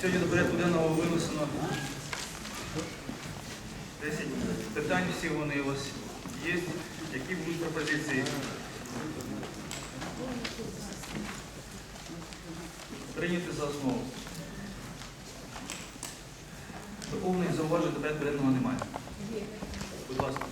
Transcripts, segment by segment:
Сьогодні до порядку денного винесено 10 питань, всі вони у вас є. Які будуть пропозиції? Прийняти за основу. Доповнень зауважень до порядку денного немає. Будь ласка.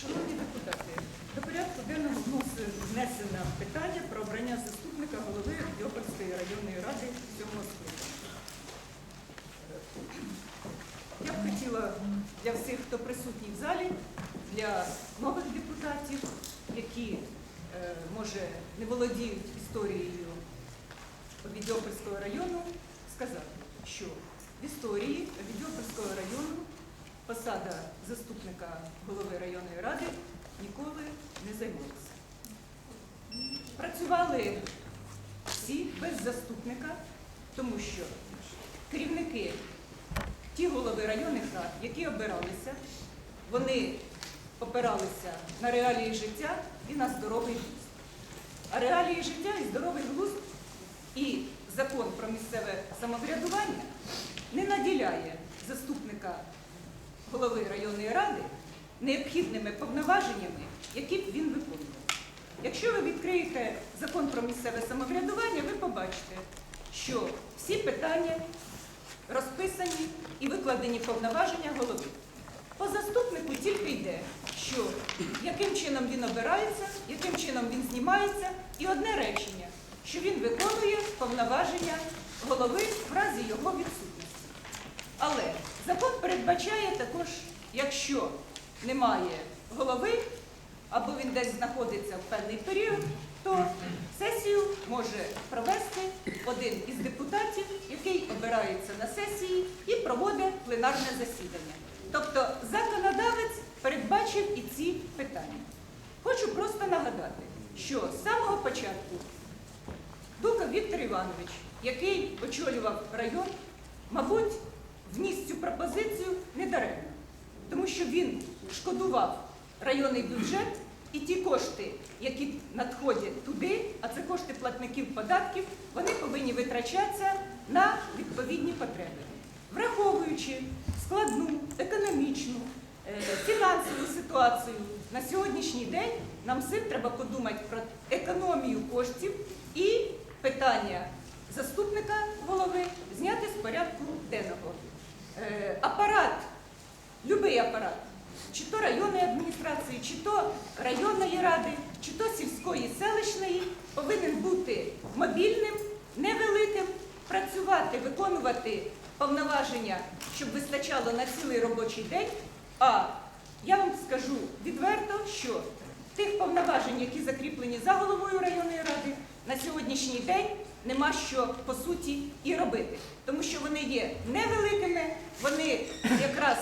Шановні депутати, до порядку денного внос- внесено питання про обрання заступника голови Йопольської районної ради сьомого скликання. Я б хотіла для всіх, хто присутній в залі, для нових депутатів, які, е, може, не володіють історією Відьопольського району, сказати, що в історії Відьопольського району посада заступника голови районної ради ніколи не займалася. Працювали всі без заступника, тому що керівники, ті голови районних рад, які обиралися, вони опиралися на реалії життя і на здоровий глузд. А реалії життя і здоровий глузд і закон про місцеве самоврядування не наділяє заступника голови районної ради необхідними повноваженнями, які б він виконував. Якщо ви відкриєте закон про місцеве самоврядування, ви побачите, що всі питання розписані і викладені повноваження голови. По заступнику тільки йде, що яким чином він обирається, яким чином він знімається, і одне речення, що він виконує повноваження голови в разі його відсутності. Але закон передбачає також, якщо немає голови або він десь знаходиться в певний період, то сесію може провести один із депутатів, який обирається на сесії і проводить пленарне засідання. Тобто законодавець передбачив і ці питання. Хочу просто нагадати, що з самого початку Дуков Віктор Іванович, який очолював район, мабуть, вніс цю пропозицію недаремно, тому що він шкодував районний бюджет і ті кошти, які надходять туди, а це кошти платників податків, вони повинні витрачатися на відповідні потреби, враховуючи складну економічну, е, фінансову ситуацію на сьогоднішній день, нам всім треба подумати про економію коштів і питання заступника голови зняти з порядку денного. Е, Апарат, будь-який апарат, чи то районної адміністрації, чи то районної ради, чи то сільської селищної, повинен бути мобільним, невеликим, працювати, виконувати повноваження, щоб вистачало на цілий робочий день. А я вам скажу відверто, що тих повноважень, які закріплені за головою районної ради, на сьогоднішній день нема що по суті і робити, тому що вони є невеликими, вони якраз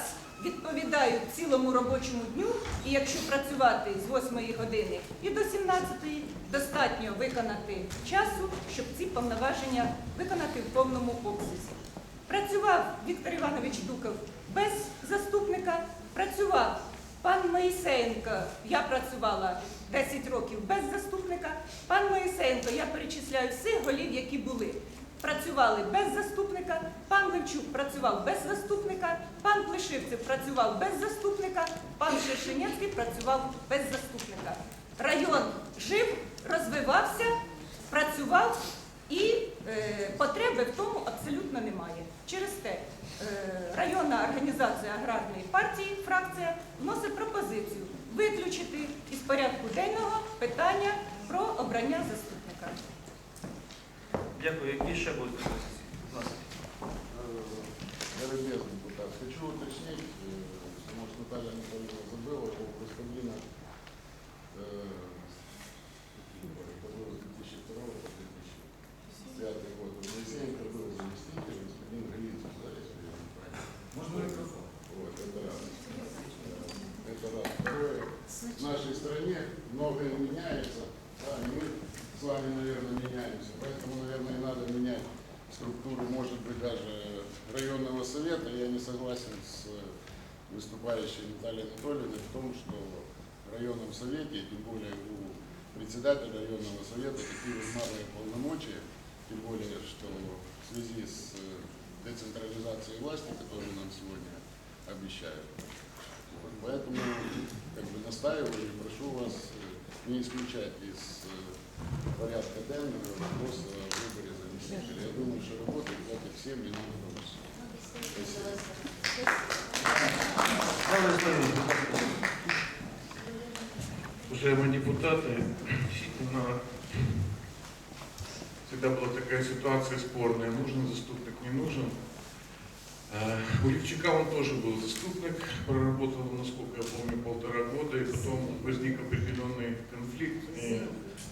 відповідають цілому робочому дню, і якщо працювати з 8 години і до 17, достатньо виконати часу, щоб ці повноваження виконати в повному обсязі. Працював Віктор Іванович Дуков без заступника, працював пан Моїсеєнко, я працювала 10 років без заступника. Пан Моїсеєнко, я перечисляю всіх голів, які були. Працювали без заступника, пан Левчук працював без заступника, пан Плешивцев працював без заступника, пан Шершенєцький працював без заступника. Район жив, розвивався, працював і е, потреби в тому абсолютно немає. Через те е, районна організація аграрної партії, фракція, вносить пропозицію виключити із порядку денного питання про обрання заступника. Дякую. Які ще будуть пропозиції? Будь ласка. Дорогие депутаты, хочу уточнить, э, потому что Наталья Анатольевна забыла, что у господина э, который с 2002 по 2005 Структуру, может быть, даже районного совета. Я не согласен с выступающей Натальей Анатольевной в том, что в районном совете, тем более у председатель районного совета такие малые полномочия, тем более, что в связи с э, децентрализацией власти, которую нам сегодня обещают. Вот, Поэтому как бы настаиваю и прошу вас э, не исключать из э, порядка денного вопрос Я думаю, что работать это всем не надо! Уважаемые депутаты, действительно, всегда была такая ситуация спорная, нужен заступник, не нужен. Э, У Левчака он тоже был заступник, проработал, насколько я помню, полтора года, и потом возник определенный конфликт, и,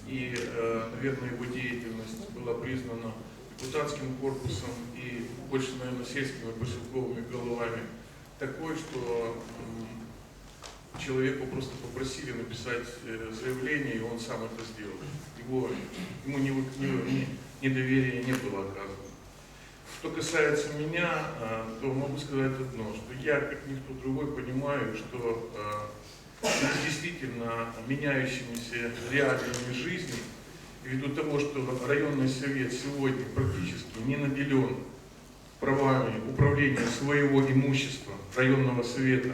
и, э, наверное, его деятельность была признана депутатским корпусом и больше, наверное, сельскими и головами такой, что человеку просто попросили написать э, заявление, и он сам это сделал. Его, ему не, не- не- недоверия не было оказано. Что касается меня, э, то могу сказать одно, что я, как никто другой, понимаю, что э, с действительно меняющимися реалиями жизни, ввиду того, что районный совет сегодня практически не наделен правами управления своего имущества районного совета,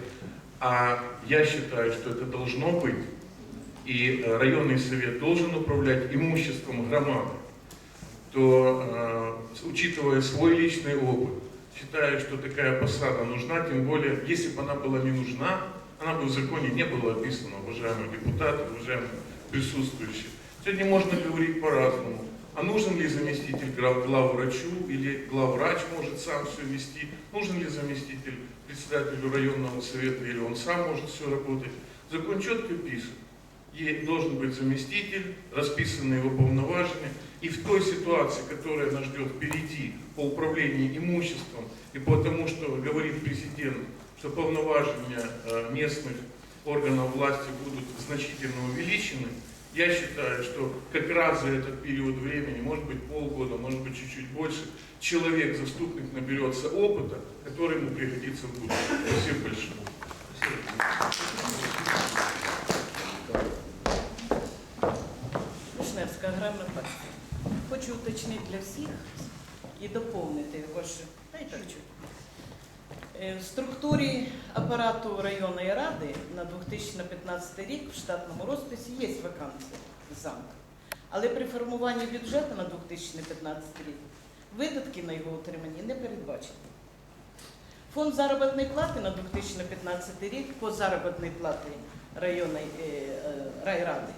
а я считаю, что это должно быть, и районный совет должен управлять имуществом громады, то, э, учитывая свой личный опыт, считаю, что такая посада нужна, тем более, если бы она была не нужна, она бы в законе не была описана, уважаемые депутаты, уважаемые присутствующие. Сегодня можно говорить по-разному. А нужен ли заместитель глав- главврачу или главврач может сам все вести? Нужен ли заместитель председателю районного совета или он сам может все работать? Закон четко пишет. Е- Должен быть заместитель, расписаны его полноважения. И в той ситуации, которая нас ждет впереди по управлению имуществом и по тому, что говорит президент, что полноважения э, местных органов власти будут значительно увеличены, я считаю, что как раз за этот период времени, может быть полгода, может быть чуть-чуть больше, человек, заступник, наберется опыта, который ему пригодится в будущем. Спасибо большое. Вишневська аграрна партія. Хочу уточнити для всіх і доповнити ваше. Та й так чуть. Е, В структурі апарату районної ради на 2015 рік в штатному розписі є вакансія замка. Але при формуванні бюджету на 2015 рік видатки на його утримання не передбачені. Фонд заробітної плати на 2015 рік по заробітній платі районної е, е, райради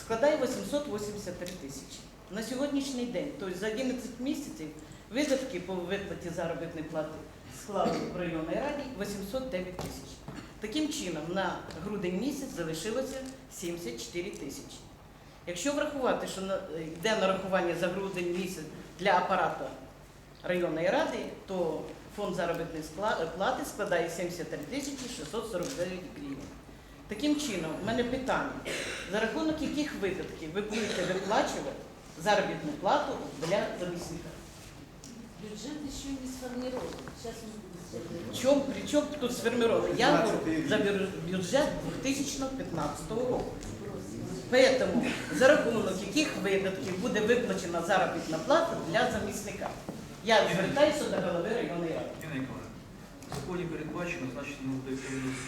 складає 883 тисячі. На сьогоднішній день, тобто за 11 місяців, видатки по виплаті заробітної плати склали в районній раді 809 тисяч. Таким чином, на грудень місяць залишилося 74 тисячі. Якщо врахувати, що йде нарахування за грудень місяць для апарату районної ради, то фонд заробітної плати складає 73 тисячі 649 гривень. Таким чином, в мене питання, за рахунок яких видатків ви будете виплачувати заробітну плату для замісника? Бюджет еще не сформирован. Сейчас он В при чому тут сформировано? Я говорю за бюджет 2015 року. Поэтому за рахунок яких видатків буде виплачена заробітна плата для замісника? Я звертаюся до голови районної ради. В законі передбачено, значить, ну,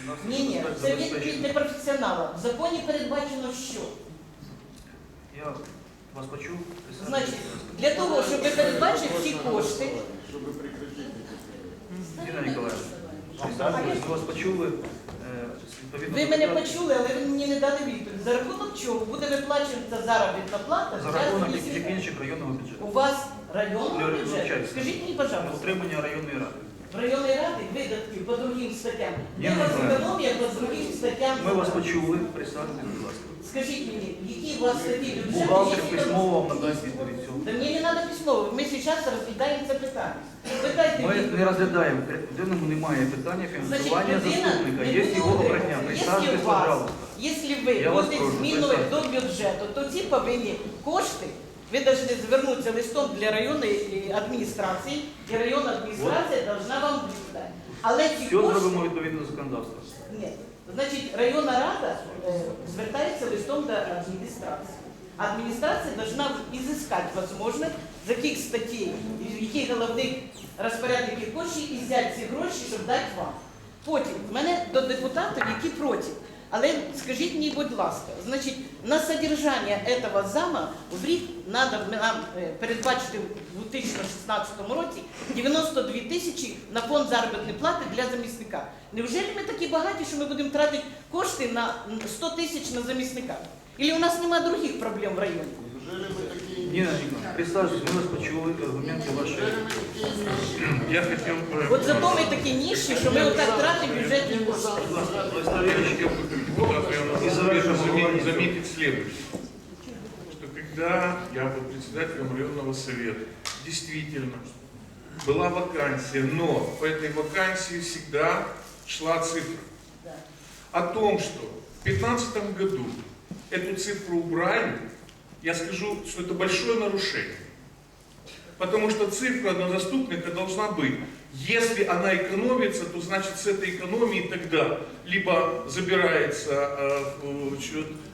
нас Ні, ні, це відповідь не професіонала. В законі передбачено що? Я вас почув. Значить, для того, щоб передбачити ці кошти, Чтобы прекратить эти Ніколаївна, присаджуйтесь, вас почули. е, відповідно ви до мене почули, але ви мені не дали відповідь. За рахунок чого буде виплачуватися заробітна плата За рахунок інших районного бюджету. У вас районний Для бюджет? вибачаюсь. Скажіть мені, На пожалуйста, утримання районної ради. В районній раді видатки по другим статтям. Я не вас знаю. економія по другим статтям. Ми вас почули, присаджуйтесь, будь ласка. Скажіть мені, які у вас статті бюджету? Бухгалтер які письмово вам надасть відповідь цього. Да мені не треба письмово, ми зараз розглядаємо це питання. Питайте Ми відповідь. не розглядаємо, в денному немає питання фінансування Значить, людина заступника. не Є його обрання. Якщо Присаджуйтесь, у вас- пожалуйста. Якщо ви Я вас будете прошу, змінювати до присаджуйтесь. бюджету, то ці повинні кошти, ви повинні звернутися листом для районної адміністрації, і районна адміністрація повинна вам віддати. Але ці кошти... зробимо відповідно до законодавства. Ні. Значить, районна рада е, звертається листом до адміністрації. Адміністрація должна изыскать возможность, з яких статей, яких головних розпорядників коштів і взяти ці гроші, щоб дати вам. Потім в мене до депутатів, які проти. Але скажіть мені, будь ласка, значить, на содержання этого зама в рік треба нам е, передбачити в 2016 році 92 тисячі на фонд заробітної плати для замісника. Невже ми такі багаті, що ми будемо тратити кошти на 100 тисяч на замісника? Или у нас немає других проблем в районі? Неужели мы такие Ніна Ніколаївна, присаджуйтесь, ми вас почули, аргументи ваші. Неужели мы такие нищие? Я хотел бы... От зато ми такі ніші, що ми отак тратимо бюджетні кошти. Владислав Юрійович, Я бы хотел И завершим заметить, обговорение. заметить следующее. Что когда я был председателем районного совета, действительно, была вакансия, но по этой вакансии всегда шла цифра. О том, что в 2015 году эту цифру убрали, я скажу, что это большое нарушение. Потому что цифра на заступника должна быть. Если она экономится, то значит с этой экономии тогда либо забирается э,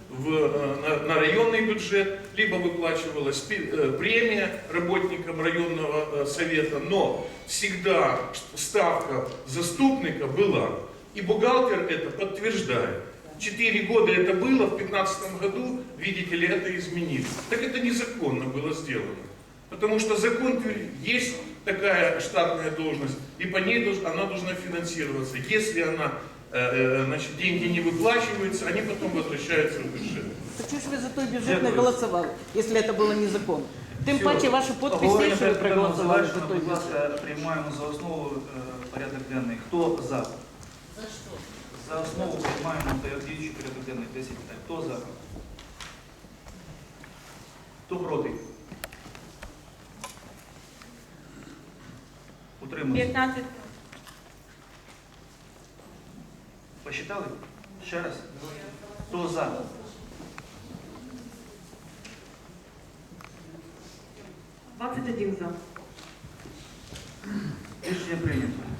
в, э, на, на районный бюджет, либо выплачивалась э, премия работникам районного совета, но всегда ставка заступника была. И бухгалтер это подтверждает. Четыре года это было, в 2015 году, видите ли, это изменили. Так это незаконно было сделано. Потому что закон говорит, есть такая штатная должность, и по ней долж- она должна финансироваться. Если она, э, э, значит, деньги не выплачиваются, они потом возвращаются в бюджет. То чого ж ви за той бюджет не голосували, якщо це було незаконно? Тим Всё. паче ваші підписи, Обговорення що ви порядку денного проголосували за завершено. той Будь бюджет. ласка, приймаємо за основу е, порядок денний. Хто за? За что? За основу приймаємо та діючий порядок денний 10 питань. Хто за? Хто проти? Утримується. 15 Посчитали? Ще раз. Хто за?21 за. Рішення прийнято.